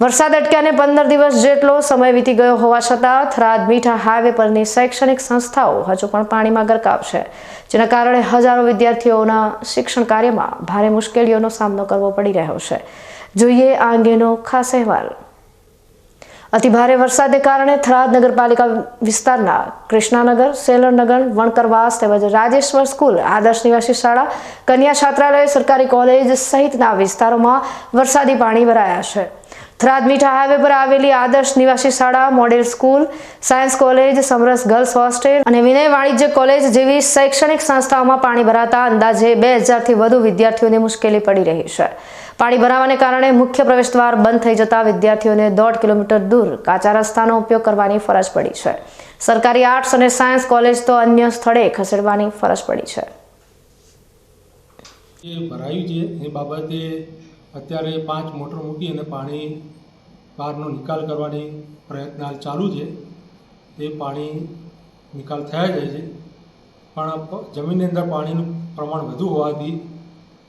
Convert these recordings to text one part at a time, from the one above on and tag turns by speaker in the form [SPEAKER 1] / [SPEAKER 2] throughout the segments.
[SPEAKER 1] વરસાદ અટક્યાને પંદર દિવસ જેટલો સમય વીતી ગયો હોવા છતાં થરાદ, મીઠા હાઈવે પરની શૈક્ષણિક સંસ્થાઓ હજુ પણ પાણીમાં ગરકાવ છે જેના કારણે હજારો વિદ્યાર્થીઓના શિક્ષણ કાર્યમાં ભારે મુશ્કેલીઓનો સામનો કરવો પડી રહ્યો છે. જોઈએ આ અંગેનો ખાસ અહેવાલ. અતિભારે વરસાદને કારણે થરાદ નગરપાલિકા વિસ્તારના કૃષ્ણાનગર, સેલરનગર, વણકરવાસ તેમજ રાજેશ્વર સ્કૂલ, આદર્શ નિવાસી શાળા, કન્યા છાત્રાલય, સરકારી કોલેજ સહિતના વિસ્તારોમાં વરસાદી પાણી ભરાયા છે. થરાદ મીઠા હાઈવે પર આવેલી આદર્શ નિવાસી શાળા, model school, science college, Samras girls hostel અને વિનય વાણિજ્ય કોલેજ જેવી શૈક્ષણિક સંસ્થાઓમાં પાણી ભરાતા અંદાજે બે હજારથી વધુ વિદ્યાર્થીઓને મુશ્કેલી પડી રહી છે. પાણી ભરાવાને કારણે મુખ્ય પ્રવેશદ્વાર બંધ થઈ જતા વિદ્યાર્થીઓને દોઢ કિલોમીટર દૂર કાચા રસ્તાનો ઉપયોગ કરવાની ફરજ પડી છે. સરકારી આર્ટ્સ અને સાયન્સ કોલેજ તો અન્ય સ્થળે ખસેડવાની ફરજ પડી છે.
[SPEAKER 2] ભરાયું છે. એ બાબતે અત્યારે પાંચ મોટર મૂકી અને પાણી બહારનો નિકાલ કરવાની પ્રયત્ન ચાલુ છે. એ પાણી નિકાલ થયા જાય છે. પણ જમીનની અંદર પાણીનું પ્રમાણ વધુ હોવાથી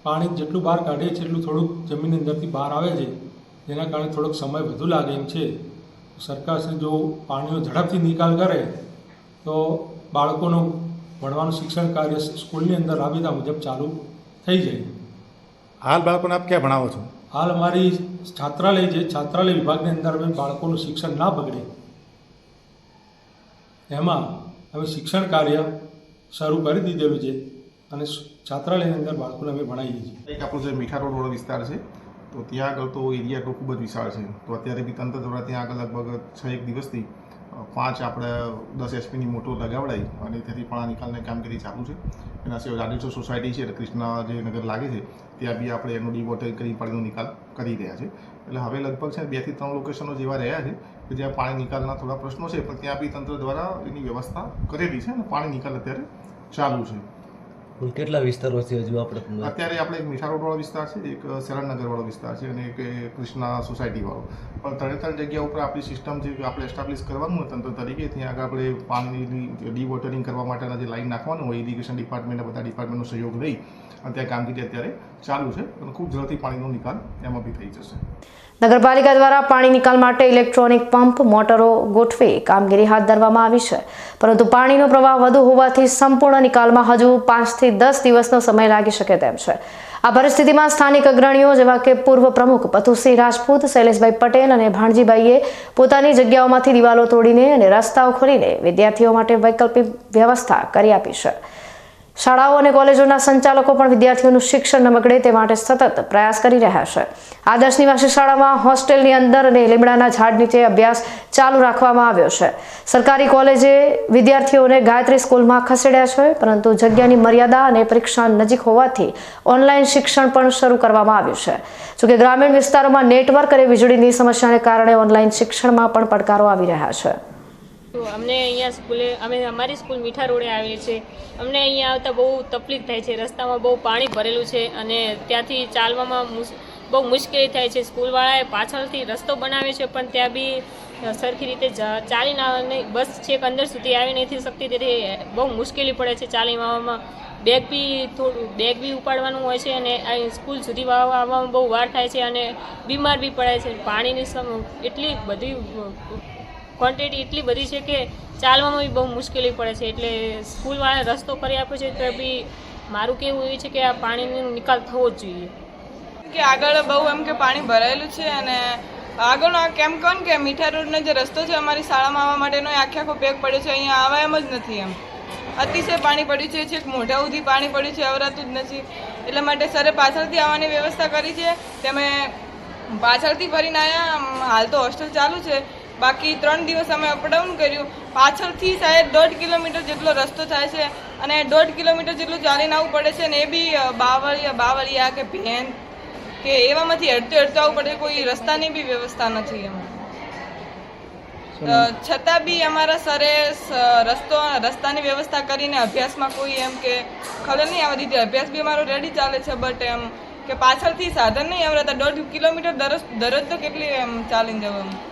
[SPEAKER 2] પાણી જેટલું બહાર કાઢે છે એટલું થોડુંક જમીનની અંદરથી બહાર આવે છે. જેના કારણે થોડોક સમય વધુ લાગે એમ છે. સરકારશ્રી જો પાણીનો ઝડપથી નિકાલ કરે, તો બાળકોનું ભણવાનું શિક્ષણ કાર્ય સ્કૂલની અંદર રાબેતા મુજબ ચાલુ થઈ જાય.
[SPEAKER 3] હાલ બાળકોને આપ ક્યાં ભણાવો છો?
[SPEAKER 2] હાલ અમારી છાત્રાલય છે છાત્રાલય વિભાગની અંદર અમે બાળકોનું શિક્ષણ ના બગડે. એમાં અમે શિક્ષણ કાર્ય શરૂ કરી દીધેલું છે અને છાત્રાલયની અંદર બાળકોને અમે ભણાવીએ છીએ.
[SPEAKER 4] એક આપણો જે મીઠા રોડ વાળો વિસ્તાર છે તો ત્યાં આગળ તો એરિયા તો ખૂબ જ વિશાળ છે. તો અત્યારે બી તંત્ર દ્વારા ત્યાં આગળ લગભગ છ એક દિવસથી પાંચ આપણે દસ એસપીની મોટો લગાવડાઈ અને તેથી પણ આ નિકાલની કામગીરી ચાલુ છે. એના સિવાય રાજેશ્વર સોસાયટી છે, કૃષ્ણા જે નગર લાગે છે, ત્યાં બી આપણે એનું ડિવોટર કરી પાણીનો નિકાલ કરી રહ્યા છે. એટલે હવે લગભગ છે બેથી ત્રણ લોકેશનો જેવા રહ્યા છે કે જ્યાં પાણી નિકાલના થોડા પ્રશ્નો છે, પણ ત્યાં બી તંત્ર દ્વારા એની વ્યવસ્થા કરેલી છે અને પાણી નિકાલ અત્યારે ચાલુ છે.
[SPEAKER 5] કુલ કેટલા વિસ્તારો છે હજુ આપણે
[SPEAKER 4] અત્યારે આપણે એક મીઠા રોડ વાળો વિસ્તાર છે એક શરણનગર વાળો વિસ્તાર છે અને એક કૃષ્ણા સોસાયટી વાળો પણ ત્રણે ત્રણ જગ્યા ઉપર આપણી સિસ્ટમ જે આપણે એસ્ટાબ્લિશ કરવાનું હોય તંત્ર તરીકે ત્યાં આગળ આપણે પાણીની ડી વોટરિંગ કરવા માટેના જે લાઈન નાખવાનું હોય ઇરિગેશન ડિપાર્ટમેન્ટ બધા ડિપાર્ટમેન્ટનો સહયોગ લઈ અને ત્યાં કામગીરી અત્યારે ચાલુ છે અને ખૂબ ઝડપથી પાણીનો નિકાલ એમાં બી થઈ જશે.
[SPEAKER 1] નગરપાલિકા દ્વારા પાણી નિકાલ માટે ઇલેક્ટ્રોનિક પંપ મોટરો ગોઠવી કામગીરી હાથ ધરવામાં આવી છે. પરંતુ પાણીનો પ્રવાહ વધુ હોવાથી સંપૂર્ણ નિકાલમાં હજુ પાંચથી દસ દિવસનો સમય લાગી શકે તેમ છે. આ પરિસ્થિતિમાં સ્થાનિક અગ્રણીઓ જેવા કે પૂર્વ પ્રમુખ પથુસિંહ રાજપૂત, શૈલેષભાઈ પટેલ અને ભાણજીભાઈએ પોતાની જગ્યાઓમાંથી દિવાલો તોડીને અને રસ્તાઓ ખોલીને વિદ્યાર્થીઓ માટે વૈકલ્પિક વ્યવસ્થા કરી આપી છે. શાળાઓ અને કોલેજોના સંચાલકો પણ વિદ્યાર્થીઓનું શિક્ષણ ન તે માટે સતત પ્રયાસ કરી રહ્યા છે. આદર્શ નિવાસી શાળામાં હોસ્ટેલની અંદર અને લીમડાના ઝાડ નીચે અભ્યાસ ચાલુ રાખવામાં આવ્યો છે. સરકારી કોલેજે વિદ્યાર્થીઓને ગાયત્રી સ્કૂલમાં ખસેડ્યા છે, પરંતુ જગ્યાની મર્યાદા અને પરીક્ષા નજીક હોવાથી ઓનલાઈન શિક્ષણ પણ શરૂ કરવામાં આવ્યું છે. જોકે ગ્રામીણ વિસ્તારોમાં નેટવર્ક અને વીજળીની સમસ્યાને કારણે ઓનલાઈન શિક્ષણમાં પણ પડકારો આવી રહ્યા છે.
[SPEAKER 6] તો અમને અહીંયા સ્કૂલે, અમે અમારી સ્કૂલ મીઠા રોડે આવેલી છે. અમને અહીંયા આવતા બહુ તકલીફ થાય છે. રસ્તામાં બહુ પાણી ભરેલું છે અને ત્યાંથી ચાલવામાં બહુ મુશ્કેલી થાય છે. સ્કૂલવાળાએ પાછળથી રસ્તો બનાવ્યો છે, પણ ત્યાં બી સરખી રીતે ચાલી આવવાની બસ છેક અંદર સુધી આવી નથી શકતી. તેથી બહુ મુશ્કેલી પડે છે ચાલી આવવામાં. બેગ બી થોડું, બેગ બી ઉપાડવાનું હોય છે અને સ્કૂલ સુધી આવવા- આવવામાં બહુ વાર થાય છે અને બીમાર બી પડે છે. પાણીની સમ, એટલી બધી ક્વોન્ટિટી એટલી બધી છે કે ચાલવામાં બી બહુ મુશ્કેલી પડે છે. એટલે સ્કૂલવાળા રસ્તો કરી આપ્યો છે તો બી મારું કેવું એ છે કે આ પાણીનો નિકાલ થવો જ જોઈએ.
[SPEAKER 7] કે આગળ બહુ એમ કે પાણી ભરાયેલું છે અને આગળનો આ કેમ કહો કે મીઠા રોડનો જે રસ્તો છે અમારી શાળામાં આવવા માટેનો આખે આખો પેક પડ્યો છે. અહીંયા આવા એમ જ નથી એમ. અતિશય પાણી પડ્યું છે, છેક મોઢા સુધી પાણી પડ્યું છે અવરાતું જ નથી. એટલા માટે સરે પાછળથી આવવાની વ્યવસ્થા કરી છે. તમે પાછળથી ફરીને આવ્યા હાલ તો હોસ્ટેલ ચાલુ છે. બાકી ત્રણ દિવસ અમે અપડાઉન કર્યું. પાછળથી સાહેબ દોઢ કિલોમીટર જેટલો રસ્તો થાય છે અને દોઢ કિલોમીટર જેટલું ચાલીને આવવું પડે છે ને એ બી બાવળિયા બાવળિયા કે ભેન કે એવામાંથી હડતું હડતું આવવું પડે કોઈ રસ્તાની બી વ્યવસ્થા નથી એમ. છતાં બી અમારા સરે રસ્તો રસ્તાની વ્યવસ્થા કરીને અભ્યાસમાં કોઈ એમ કે ખબર નહીં આવવા દીધી અભ્યાસ બી અમારો રેડી ચાલે છે બટ એમ કે પાછળથી સાધન નહીં આવડતા દોઢ કિલોમીટર દરરોજ દરરોજ તો કેટલી એમ ચાલીને જવું એમ.